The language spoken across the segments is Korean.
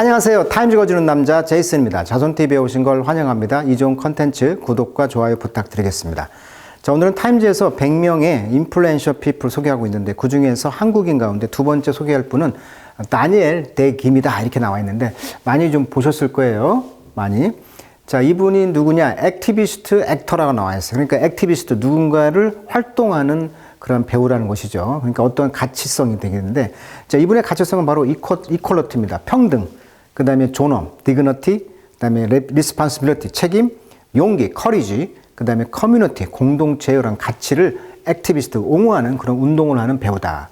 안녕하세요. 타임 읽어주는 남자 제이슨입니다. 자손TV에 오신 걸 환영합니다. 이 좋은 컨텐츠 구독과 좋아요 부탁드리겠습니다. 자, 오늘은 타임즈에서 100명의 인플루엔셔 피플 소개하고 있는데 그 중에서 한국인 가운데 두 번째 소개할 분은 다니엘 대 김이다 이렇게 나와 있는데 많이 좀 보셨을 거예요. 많이. 자, 이분이 누구냐? 액티비스트 액터라고 나와 있어요. 그러니까 액티비스트 누군가를 활동하는 그런 배우라는 것이죠. 그러니까 어떤 가치성이 되겠는데, 자, 이분의 가치성은 바로 이퀄, 이퀄러티입니다. 평등. 그 다음에 존엄, 디그너티, 그 다음에 리스판시빌리티, 책임, 용기, 커리지, 그 다음에 커뮤니티, 공동체라는 가치를 액티비스트, 옹호하는 그런 운동을 하는 배우다.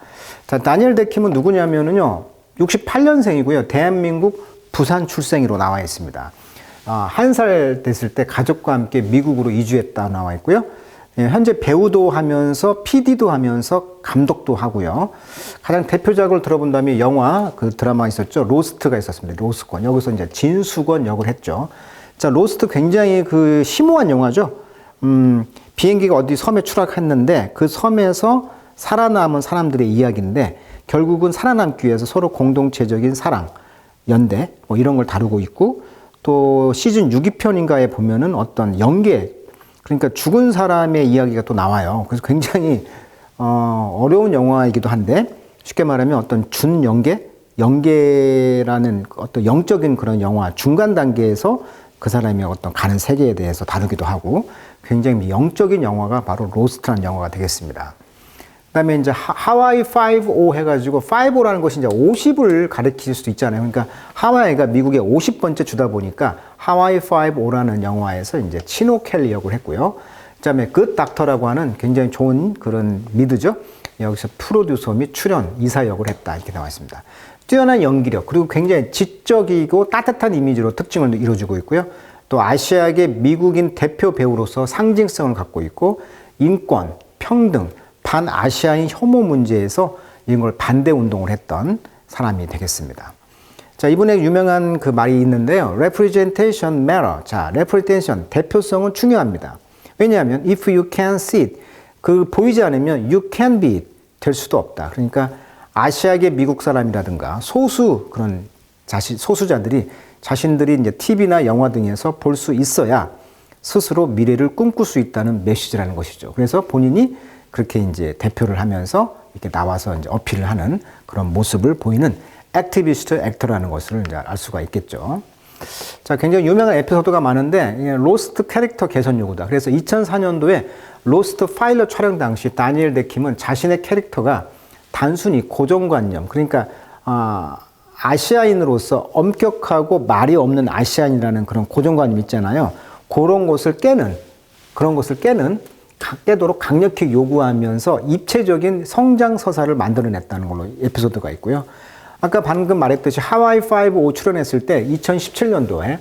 자, 다니엘 데킴은 누구냐면은요, 68년생이고요. 대한민국 부산 출생으로 나와 있습니다. 아, 한 살 됐을 때 가족과 함께 미국으로 이주했다 나와 있고요. 예, 현재 배우도 하면서 PD도 하면서 감독도 하고요. 가장 대표작을 들어본다면 영화 그 드라마 있었죠. 로스트가 있었습니다. 로스권. 여기서 이제 진수건 역을 했죠. 자, 로스트 굉장히 그 심오한 영화죠. 음, 비행기가 어디 섬에 추락했는데 그 섬에서 살아남은 사람들의 이야기인데 결국은 살아남기 위해서 서로 공동체적인 사랑, 연대 뭐 이런 걸 다루고 있고 또 시즌 6위편인가에 보면은 어떤 연계 그러니까 죽은 사람의 이야기가 또 나와요. 그래서 굉장히 어, 어려운 영화이기도 한데 쉽게 말하면 어떤 준연계, 연계라는 어떤 영적인 그런 영화 중간 단계에서 그 사람이 어떤 가는 세계에 대해서 다루기도 하고 굉장히 영적인 영화가 바로 로스트라는 영화가 되겠습니다. 그다음에 이제 하와이 5O 해가지고 5O라는 것이 이제 50을 가리킬 수도 있잖아요. 그러니까 하와이가 미국의 50번째 주다 보니까 하와이 5O라는 영화에서 이제 치노 켈리 역을 했고요. 그다음에 그 닥터라고 하는 굉장히 좋은 그런 미드죠. 여기서 프로듀서 및 출연 이사 역을 했다 이렇게 나와 있습니다. 뛰어난 연기력 그리고 굉장히 지적이고 따뜻한 이미지로 특징을 이루어주고 있고요. 또 아시아계 미국인 대표 배우로서 상징성을 갖고 있고 인권, 평등, 반아시아인 혐오 문제에서 이런 걸 반대 운동을 했던 사람이 되겠습니다. 자, 이분의 유명한 그 말이 있는데요. representation matter. 자, representation, 대표성은 중요합니다. 왜냐하면 if you can see it, 그 보이지 않으면 you can be it, 될 수도 없다. 그러니까 아시아계 미국 사람이라든가 소수 그런 자신, 소수자들이 자신들이 이제 TV나 영화 등에서 볼 수 있어야 스스로 미래를 꿈꿀 수 있다는 메시지라는 것이죠. 그래서 본인이 그렇게 이제 대표를 하면서 이렇게 나와서 이제 어필을 하는 그런 모습을 보이는 액티비스트 액터라는 것을 이제 알 수가 있겠죠. 자, 굉장히 유명한 에피소드가 많은데 로스트 캐릭터 개선 요구다. 그래서 2004년도에 로스트 파일럿 촬영 당시 다니엘 데킴은 자신의 캐릭터가 단순히 고정관념, 그러니까 아, 아시아인으로서 엄격하고 말이 없는 아시아인이라는 그런 고정관념 있잖아요. 그런 것을 깨는 그런 것을 깨는 깨도록 강력히 요구하면서 입체적인 성장 서사를 만들어냈다는 걸로 에피소드가 있고요. 아까 방금 말했듯이 하와이 5 출연했을 때 2017년도에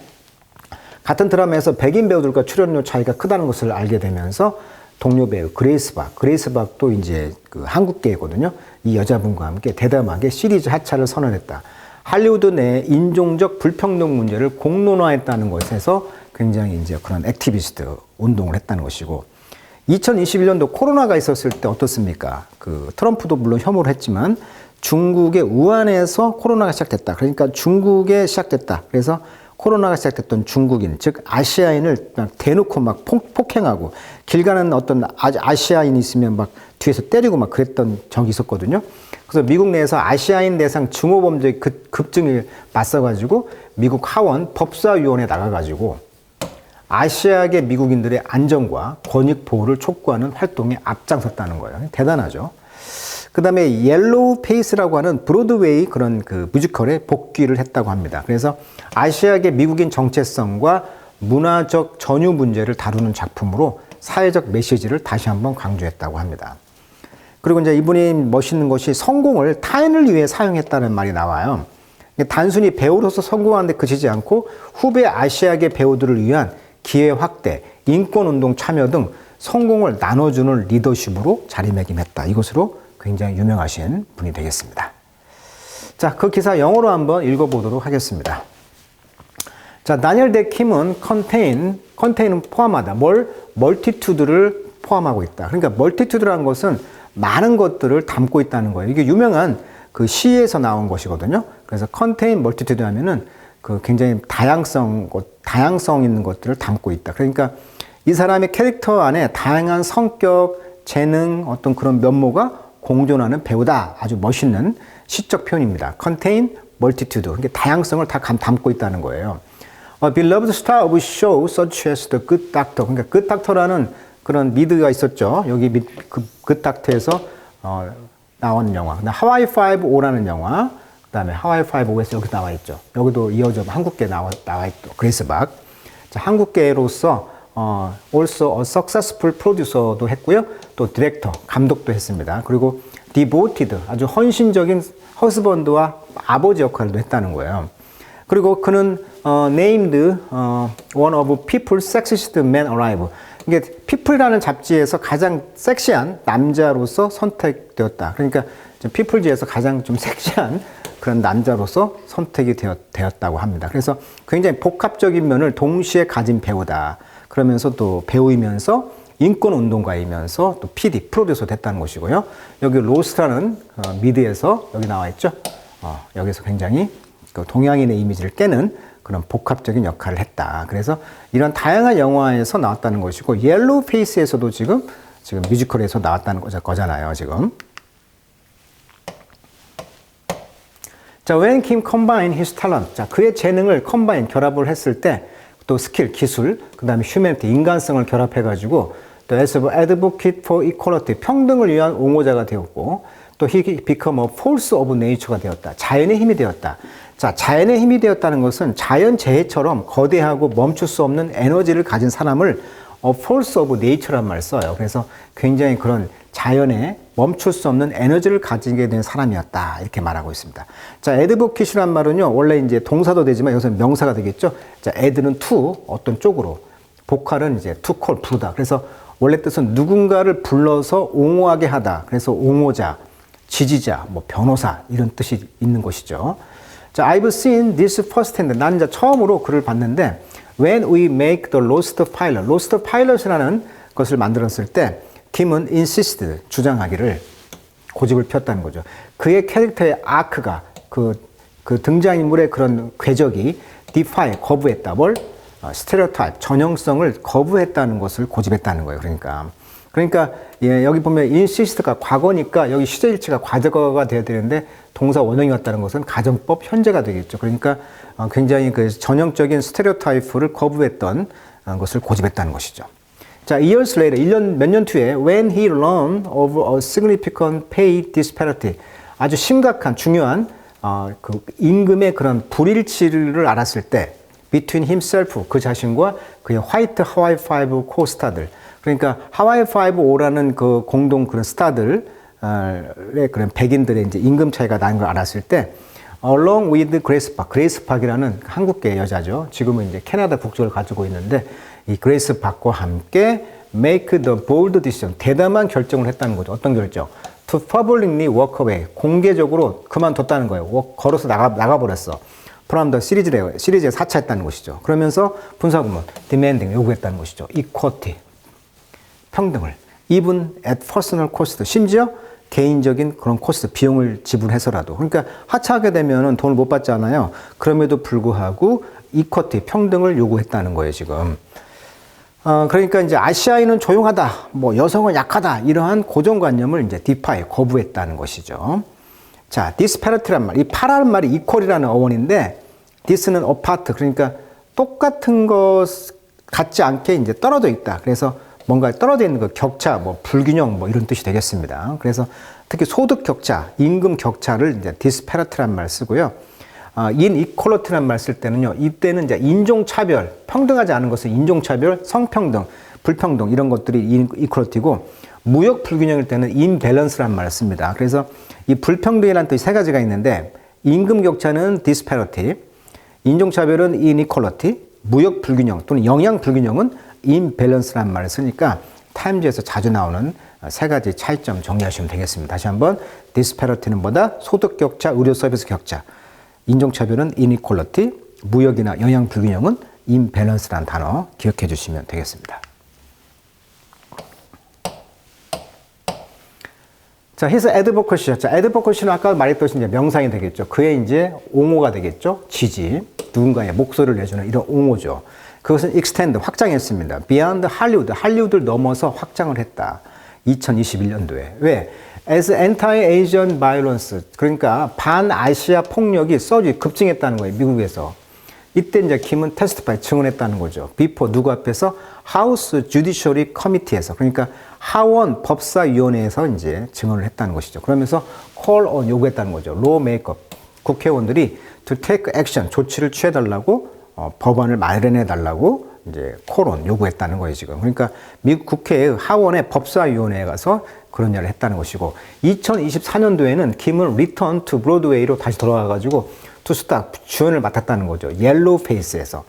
같은 드라마에서 백인 배우들과 출연료 차이가 크다는 것을 알게 되면서 동료 배우 그레이스 박, 그레이스 박도 이제 그 한국계거든요. 이 여자분과 함께 대담하게 시리즈 하차를 선언했다. 할리우드 내 인종적 불평등 문제를 공론화했다는 것에서 굉장히 이제 그런 액티비스트 운동을 했다는 것이고 2021년도 코로나가 있었을 때 어떻습니까? 그 트럼프도 물론 혐오를 했지만 중국의 우한에서 코로나가 시작됐다. 그러니까 중국에 시작됐다. 그래서 코로나가 시작됐던 중국인, 즉 아시아인을 막 대놓고 막 폭, 행하고길 가는 어떤 아 시아인이 있으면 막 뒤에서 때리고 막 그랬던 적이 있었거든요. 그래서 미국 내에서 아시아인 대상 증오 범죄 급증이 맞서가지고 미국 하원 법사위원회 나가가지고 아시아계 미국인들의 안전과 권익 보호를 촉구하는 활동에 앞장섰다는 거예요. 대단하죠. 그 다음에 옐로우 페이스라고 하는 브로드웨이 그런 그 뮤지컬에 복귀를 했다고 합니다. 그래서 아시아계 미국인 정체성과 문화적 전유 문제를 다루는 작품으로 사회적 메시지를 다시 한번 강조했다고 합니다. 그리고 이제 이분이 멋있는 것이 성공을 타인을 위해 사용했다는 말이 나와요. 단순히 배우로서 성공하는 데 그치지 않고 후배 아시아계 배우들을 위한 기회 확대, 인권운동 참여 등 성공을 나눠주는 리더십으로 자리매김했다. 이것으로 굉장히 유명하신 분이 되겠습니다. 자, 그 기사 영어로 한번 읽어보도록 하겠습니다. 자, 다니엘 데 킴은 컨테인, 컨테인은 포함하다. 뭘? 멀티투드를 포함하고 있다. 그러니까 멀티투드라는 것은 많은 것들을 담고 있다는 거예요. 이게 유명한 그 시에서 나온 것이거든요. 그래서 컨테인 멀티투드 하면은 그 굉장히 다양성, 다양성 있는 것들을 담고 있다. 그러니까 이 사람의 캐릭터 안에 다양한 성격, 재능, 어떤 그런 면모가 공존하는 배우다. 아주 멋있는 시적 표현입니다. contain multitude. 그러니까 다양성을 다 감- 담고 있다는 거예요. A beloved star of show such as The Good Doctor. 그러니까 Good Doctor라는 그런 미드가 있었죠. 여기 미, 그 Doctor에서 어, 나온 영화. 하와이 5O라는 영화. 그다음에 하와이 5O에서 여기 나와 있죠. 여기도 이어져 한국계 나와 나와 있고 그레이스 박. 자, 한국계로서 어, also a successful producer도 했고요. 또 디렉터, 감독도 했습니다. 그리고 devoted, 아주 헌신적인 허스번드와 아버지 역할도 했다는 거예요. 그리고 그는 어, named 어, one of people's sexiest men alive. 이게 people이라는 잡지에서 가장 섹시한 남자로서 선택되었다. 그러니까 피플지에서 가장 좀 섹시한 그런 남자로서 선택이 되었, 되었 다고 합니다. 그래서 굉장히 복합적인 면을 동시에 가진 배우다. 그러면서 또 배우이면서 인권 운동가이면서 또 PD, 프로듀서 됐다는 것이고요. 여기 로스트라는 어, 미드에서 여기 나와 있죠. 어, 여기서 굉장히 그 동양인의 이미지를 깨는 그런 복합적인 역할을 했다. 그래서 이런 다양한 영화에서 나왔다는 것이고 옐로우 페이스에서도 지금 지금 뮤지컬에서 나왔다는 거잖아요. 지금. 자, when Kim combined his talent. 자, 그의 재능을 컴바인 결합을 했을 때 또 스킬, 기술, 그 다음에 휴머니티, 인간성을 결합해 가지고 또 as an advocate for equality, 평등을 위한 옹호자가 되었고 또 he become a force of nature가 되었다. 자연의 힘이 되었다. 자, 자연의 힘이 되었다는 것은 자연 재해처럼 거대하고 멈출 수 없는 에너지를 가진 사람을 a force of nature란 말을 써요. 그래서 굉장히 그런 자연에 멈출 수 없는 에너지를 가지게 된 사람이었다. 이렇게 말하고 있습니다. 자, advocate란 말은요, 원래 이제 동사도 되지만 여기서는 명사가 되겠죠. 자, ad는 to, 어떤 쪽으로. 보컬은 이제 call, 부르다. 그래서 원래 뜻은 누군가를 불러서 옹호하게 하다. 그래서 옹호자, 지지자, 뭐 변호사, 이런 뜻이 있는 것이죠. 자, I've seen this firsthand. 난 이제 처음으로 그를 봤는데, when we make the lost pilot, lost pilot이라는 것을 만들었을 때, 김은 insisted, 주장하기를 고집을 폈다는 거죠. 그의 캐릭터의 아크가, 그, 그 등장인물의 그런 궤적이 defy, 거부했다. 뭘? 어, 스테레오타입, 전형성을 거부했다는 것을 고집했다는 거예요. 그러니까. 그러니까 예, 여기 보면 insist가 과거니까 여기 시제일치가 과거가 돼야 되는데 동사 원형이었다는 것은 가정법 현재가 되겠죠. 그러니까 어, 굉장히 그 전형적인 스테레오타입을 거부했던 어, 것을 고집했다는 것이죠. 자, years later, 1년, 몇 년 뒤에, when he learned of a significant pay disparity, 아주 심각한, 중요한, 어, 그 임금의 그런 불일치를 알았을 때, between himself, 그 자신과 그의 화이트 하와이 5 코스타들, 그러니까 하와이 5라는 그 공동 그런 스타들의 그런 백인들의 이제 임금 차이가 나는 걸 알았을 때, along with 그레이스 박, 그레이스 박이라는 한국계 여자죠. 지금은 이제 캐나다 국적을 가지고 있는데 이 그레이스 박과 함께 make the bold decision, 대담한 결정을 했다는 거죠. 어떤 결정? To publicly walk away, 공개적으로 그만뒀다는 거예요. 워- 걸어서 나가 나가버렸어. from the 시리즈에 시리즈에 사차했다는 것이죠. 그러면서 분사구문 demanding 요구했다는 것이죠. equality 평등을 even at personal cost 심지어 개인적인 그런 코스트 비용을 지불해서라도 그러니까 하차하게 되면은 돈을 못 받잖아요. 그럼에도 불구하고 이쿼티 평등을 요구했다는 거예요 지금. 어, 그러니까 이제 아시아인은 조용하다, 뭐 여성은 약하다 이러한 고정관념을 이제 디파이 거부했다는 것이죠. 자, 디스페러티란 말, 이 파라는 말이 이퀄이라는 어원인데 디스는 어파트 그러니까 똑같은 것 같지 않게 이제 떨어져 있다. 그래서 뭔가 떨어져 있는 그 격차, 뭐 불균형 뭐 이런 뜻이 되겠습니다. 그래서 특히 소득 격차, 임금 격차를 이제 디스페러티란 말 쓰고요. 아, 인이퀄러티란 말 쓸 때는요. 이때는 이제 인종차별, 평등하지 않은 것은 인종차별, 성평등, 불평등 이런 것들이 인이퀄러티고 무역 불균형일 때는 인밸런스란 말을 씁니다. 그래서 이 불평등이라는 뜻이 세 가지가 있는데 임금 격차는 disparity, 인종차별은 inequality, 무역 불균형 또는 영양 불균형은 imbalance라는 말을 쓰니까 타임즈에서 자주 나오는 세 가지 차이점 정리하시면 되겠습니다. 다시 한번 disparity는 뭐다? 소득 격차, 의료 서비스 격차. 인종차별은 inequality, 무역이나 영양 불균형은 imbalance라는 단어 기억해 주시면 되겠습니다. 자, his advocacy. 자, advocacy는 아까 말했듯이 이제 명상이 되겠죠. 그의 이제 옹호가 되겠죠. 지지. 누군가의 목소리를 내주는 이런 옹호죠. 그것은 extend, 확장했습니다. beyond 할리우드, 할리우드를 넘어서 확장을 했다. 2021년도에. 왜? As anti-Asian violence, 그러니까 반아시아 폭력이 서지 급증했다는 거예요. 미국에서. 이때 이제 김은 테스트파이 증언했다는 거죠. 비포 누구 앞에서 하우스 주디셔리 커미티에서 그러니까 하원 법사위원회에서 이제 증언을 했다는 것이죠. 그러면서 call on 요구했다는 거죠. 로 메이크업 국회의원들이 to take action 조치를 취해 달라고 어, 법안을 마련해 달라고 이제 콜온 요구했다는 거예요 지금. 그러니까 미국 국회의 하원의 법사위원회에 가서 그런 일을 했다는 것이고 2024년도에는 김은 리턴 투 브로드웨이로 다시 돌아와가지고 투스타 주연을 맡았다는 거죠. 옐로우 페이스에서.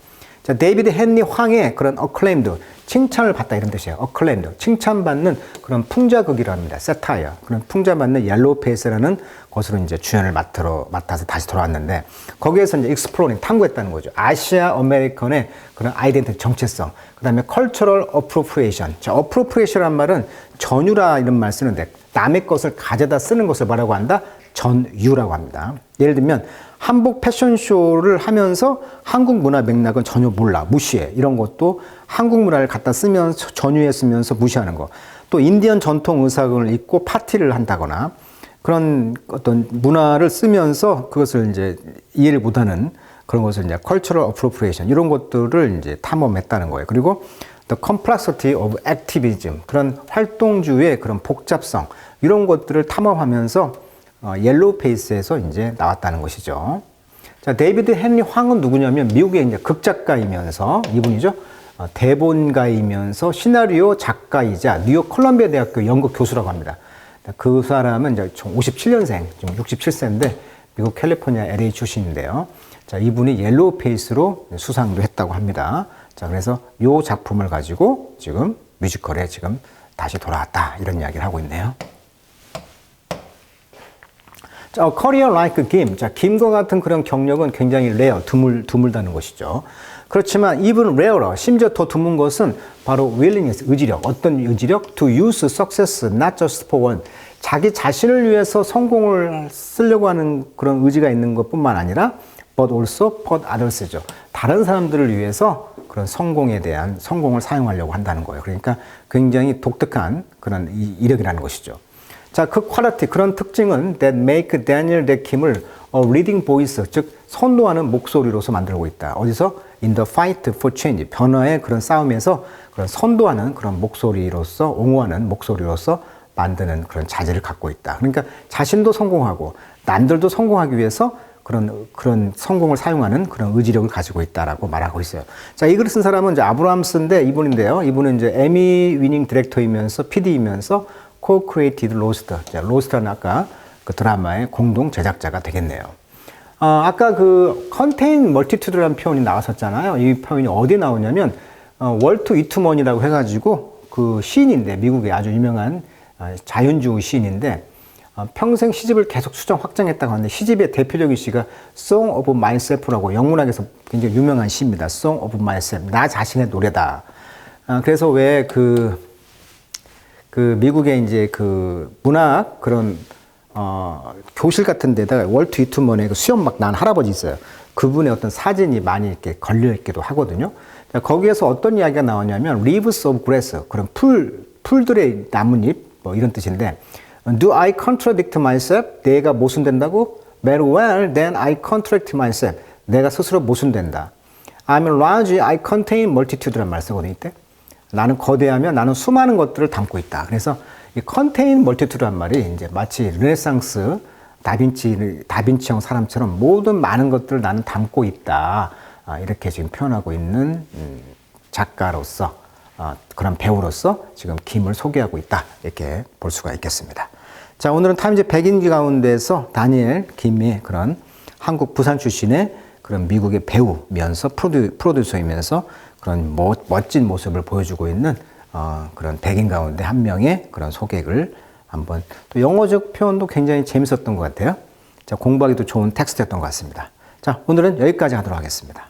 자, 데이비드 헨리 황의 그런 어클레임드, 칭찬을 받다 이런 뜻이에요. 어클레임드, 칭찬받는 그런 풍자극이라 합니다. 세타이어. 그런 풍자받는 옐로우 페이스라는 것으로 이제 주연을 맡으러, 맡아서 다시 돌아왔는데, 거기에서 이제 익스플로링, 탐구했다는 거죠. 아시아 어메리컨의 그런 아이덴티 정체성, 그 다음에 컬처럴 어프로프레이션. 자, 어프로프레이션이란 말은 전유라 이런 말 쓰는데, 남의 것을 가져다 쓰는 것을 뭐라고 한다? 전유라고 합니다. 예를 들면, 한복 패션쇼를 하면서 한국 문화 맥락은 전혀 몰라, 무시해. 이런 것도 한국 문화를 갖다 쓰면서, 전유해 쓰면서 무시하는 거. 또 인디언 전통 의상을 입고 파티를 한다거나 그런 어떤 문화를 쓰면서 그것을 이제 이해를 못하는 그런 것을 이제 cultural appropriation 이런 것들을 이제 탐험했다는 거예요. 그리고 the complexity of activism 그런 활동주의 그런 복잡성 이런 것들을 탐험하면서 어, 옐로우 페이스에서 이제 나왔다는 것이죠. 자, 데이비드 헨리 황은 누구냐면 미국의 이제 극작가이면서 이분이죠. 어, 대본가이면서 시나리오 작가이자 뉴욕 콜럼비아 대학교 연극 교수라고 합니다. 그 사람은 이제 57년생, 지금 67세인데 미국 캘리포니아 LA 출신인데요. 자, 이분이 옐로우 페이스로 수상도 했다고 합니다. 자, 그래서 요 작품을 가지고 지금 뮤지컬에 지금 다시 돌아왔다. 이런 이야기를 하고 있네요. 자, 커리어 라이크 김. 자, 김과 같은 그런 경력은 굉장히 레어, 드물, 드물다는 것이죠. 그렇지만 even rarer, 심지어 더 드문 것은 바로 willingness, 의지력. 어떤 의지력? To use success not just for one. 자기 자신을 위해서 성공을 쓰려고 하는 그런 의지가 있는 것 뿐만 아니라 but also for others죠. 다른 사람들을 위해서 그런 성공에 대한 성공을 사용하려고 한다는 거예요. 그러니까 굉장히 독특한 그런 이력이라는 것이죠. 자, 그 퀄리티, 그런 특징은 that make Daniel Deckim을 a leading voice, 즉 선도하는 목소리로서 만들고 있다. 어디서? In the fight for change, 변화의 그런 싸움에서 그런 선도하는 그런 목소리로서, 옹호하는 목소리로서 만드는 그런 자질을 갖고 있다. 그러니까 자신도 성공하고 남들도 성공하기 위해서 그런 그런 성공을 사용하는 그런 의지력을 가지고 있다라고 말하고 있어요. 자, 이 글을 쓴 사람은 이제 아브라함스인데 이분인데요. 이분은 이제 에미 위닝 디렉터이면서 PD이면서 co-created Lost. 자, Lost는 아까 그 드라마의 공동 제작자가 되겠네요. 어, 아까 그 contain multitude라는 표현이 나왔었잖아요. 이 표현이 어디에 나오냐면 어, 월트 이투먼이라고 해가지고 그 시인인데 미국의 아주 유명한 어, 자연주의 시인인데 어, 평생 시집을 계속 수정 확장했다고 하는데 시집의 대표적인 시가 Song of Myself라고 영문학에서 굉장히 유명한 시입니다. Song of Myself. 나 자신의 노래다. 어, 그래서 왜그 그 미국의 이제 그 문학 그런 어 교실 같은 데다가 월트 위트먼의 그 수염 막 난 할아버지 있어요. 그분의 어떤 사진이 많이 이렇게 걸려 있기도 하거든요. 자, 거기에서 어떤 이야기가 나오냐면 leaves of grass 그런 풀 풀들의 나뭇잎 뭐 이런 뜻인데 Do I contradict myself? 내가 모순된다고? Very well, then I contradict myself. 내가 스스로 모순된다. I'm large, I contain multitude란 말 쓰거든요, 이때. 나는 거대하며 나는 수많은 것들을 담고 있다. 그래서 이 컨테인 멀티투드란 말이 이제 마치 르네상스 다빈치 다빈치형 사람처럼 모든 많은 것들을 나는 담고 있다. 아, 이렇게 지금 표현하고 있는 음, 작가로서 아, 그런 배우로서 지금 김을 소개하고 있다. 이렇게 볼 수가 있겠습니다. 자, 오늘은 타임즈 100인 가운데서 다니엘 김의 그런 한국 부산 출신의 그런 미국의 배우면서 프로듀, 프로듀서이면서 그런 멋진 모습을 보여주고 있는 어, 그런 백인 가운데 한 명의 그런 소개를 한번 또 영어적 표현도 굉장히 재밌었던 것 같아요. 자, 공부하기도 좋은 텍스트였던 것 같습니다. 자, 오늘은 여기까지 하도록 하겠습니다.